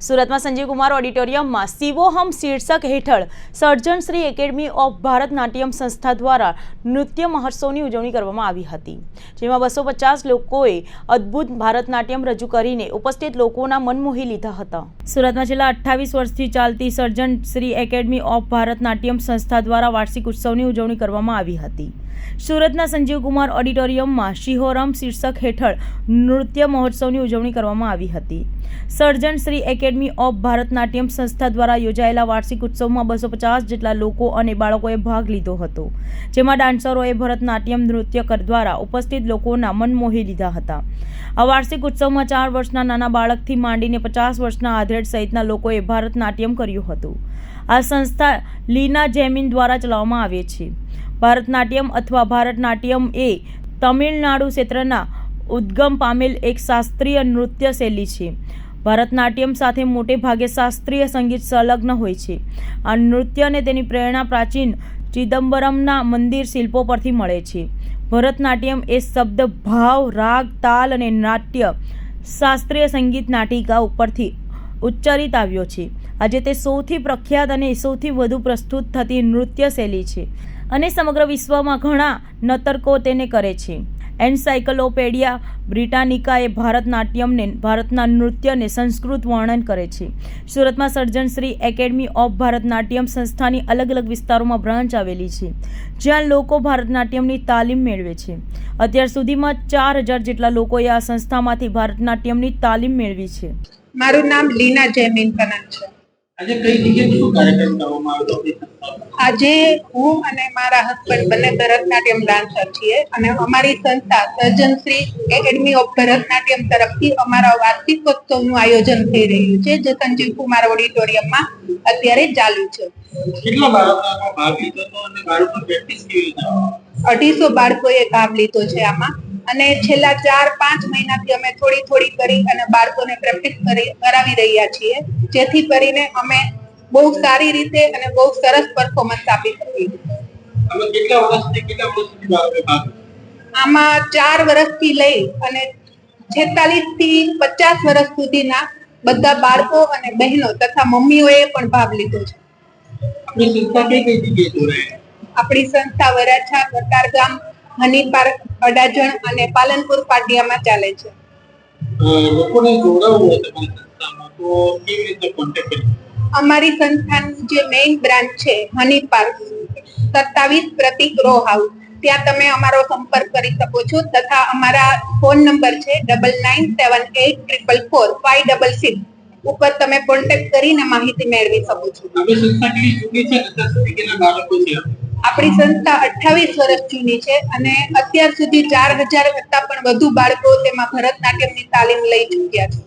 સુરતમાં સંજીવ કુમાર ઓડિટોરિયમમાં શિવોહમ શીર્ષક હેઠળ સર્જન શ્રી એકેડમી ઓફ ભારતનાટ્યમ સંસ્થા દ્વારા નૃત્ય મહોત્સવની ઉજવણી કરવામાં આવી હતી, જેમાં બસો પચાસ લોકોએ અદ્ભુત ભારતનાટ્યમ રજૂ કરીને ઉપસ્થિત લોકોના મન મોહી લીધા હતા. સુરતમાં છેલ્લા અઠ્ઠાવીસ વર્ષથી ચાલતી સર્જન શ્રી એકેડમી ઓફ ભારતનાટ્યમ સંસ્થા દ્વારા વાર્ષિક ઉત્સવની ઉજવણી કરવામાં આવી હતી. સુરતના સંજીવ કુમાર ઓડિટોરિયમમાં શિહોરમ શીર્ષક હેઠળ નૃત્ય મહોત્સવની ઉજવણી કરવામાં આવી હતી. સર્જન શ્રી એકેડમી ઓફ ભારતનાટ્યમ સંસ્થા દ્વારા યોજાયેલા વાર્ષિક ઉત્સવમાં બસો પચાસ જેટલા લોકો અને બાળકોએ ભાગ લીધો હતો, જેમાં ડાન્સરોએ ભરતનાટ્યમ નૃત્ય દ્વારા ઉપસ્થિત લોકોના મન મોહી લીધા હતા. આ વાર્ષિક ઉત્સવમાં ચાર વર્ષના નાના બાળકથી માંડીને પચાસ વર્ષના આધેડ સહિતના લોકોએ ભારતનાટ્યમ કર્યું હતું. આ સંસ્થા લીના જેમિન દ્વારા ચલાવવામાં આવે છે. ભારતનાટ્યમ અથવા ભારતનાટ્યમ એ તમિલનાડુ ક્ષેત્રના ઉદ્ગમ પામેલ એક શાસ્ત્રીય નૃત્ય શૈલી છે. ભરતનાટ્યમ સાથે મોટે ભાગે શાસ્ત્રીય સંગીત સંલગ્ન હોય છે. આ નૃત્યને તેની પ્રેરણા પ્રાચીન ચિદમ્બરમના મંદિર શિલ્પો પરથી મળે છે. ભરતનાટ્યમ એ શબ્દ ભાવ, રાગ, તાલ અને નાટ્ય શાસ્ત્રીય સંગીત નાટિકા ઉપરથી ઉચ્ચારિત આવ્યો છે. આજે તે સૌથી પ્રખ્યાત અને સૌથી વધુ પ્રસ્તુત થતી નૃત્ય શૈલી છે. અને સમગ્ર વિશ્વમાં ઘણા નર્તકો તેને કરે છે. એન્સાઇક્લોપેડિયા બ્રિટાનિકાએ ભારતનાટ્યમને, ભારતના નૃત્યને સંસ્કૃત વર્ણન કરે છે. સુરતમાં સર્જન શ્રી એકેડમી ઓફ ભારતનાટ્યમ સંસ્થાની અલગ અલગ વિસ્તારોમાં બ્રાન્ચ આવેલી છે, જ્યાં લોકો ભારતનાટ્યમની તાલીમ મેળવે છે. અત્યાર સુધીમાં ચાર હજાર જેટલા લોકોએ આ સંસ્થામાંથી ભારતનાટ્યમની તાલીમ મેળવી છે. મારું નામ લીના જયમીન છે. આજે કઈ જગ્યાએ શું કાર્યક્રમ કરવામાં આવ્યો આજે હું અને મારા હસબન્ડ બંને ભરતનાટ્યમ ડાન્સર છીએ અને અમારી સંસ્થા સર્જન શ્રી એકેડમી ઓફ ભરતનાટ્યમ તરફથી અમારા વાર્ષિકોત્સવનું આયોજન થઈ રહ્યું છે જે સંજીવ કુમાર ઓડિટોરિયમમાં અત્યારે ચાલુ છે. કેટલા બાળકોનો ભાગ લીધો હતો અને બાળકો પ્રેક્ટિસ કેવી રીતે અઢીસો બાળકોએ ભાગ લીધો છે આમાં. અને છેલ્લા ચાર પાંચ મહિનાથી અમે થોડી થોડી કરી અને બાળકોને પ્રેક્ટિસ કરી કરાવી રહ્યા છીએ. જેથી કરીને અમે બહુ સારી રીતે અને બહુ સરસ પરફોર્મન્સ આપી શકીએ? આમાં ચાર વર્ષથી લઈ અને છેતાલીસથી પચાસ વર્ષ સુધીના બધા બાળકો અને બહેનો તથા મમ્મીઓએ પણ ભાગ લીધો છે. આપણી સંસ્થા વરાછા કઈ જગ્યાએ હની પાર્ક અડાજણ અને પાલનપુર પાટિયામાં ચાલે છે. લોકોને જોડાવવું હોય તમારી સંસ્થામાં તો કેવી રીતે કોન્ટેક્ટ કરી અમારી સંસ્થાનું જે મેઇન બ્રાન્ચ છે હની પાર્ક સત્તાવીસ પ્રતિક રો હાઉસ ત્યાં તમે અમારો સંપર્ક કરી શકો છો તથા અમારા ફોન નંબર છે double nine seven eight triple four five double six ઉપર તમે કોન્ટેક્ટ કરીને માહિતી મેળવી શકો છો? આપણી સંસ્થા અઠ્ઠાવીસ વર્ષ જૂની છે અને અત્યાર સુધી ચાર હજાર કરતા પણ વધુ બાળકો તેમાં ભરતનાટ્યમની તાલીમ લઈ ચૂક્યા છે.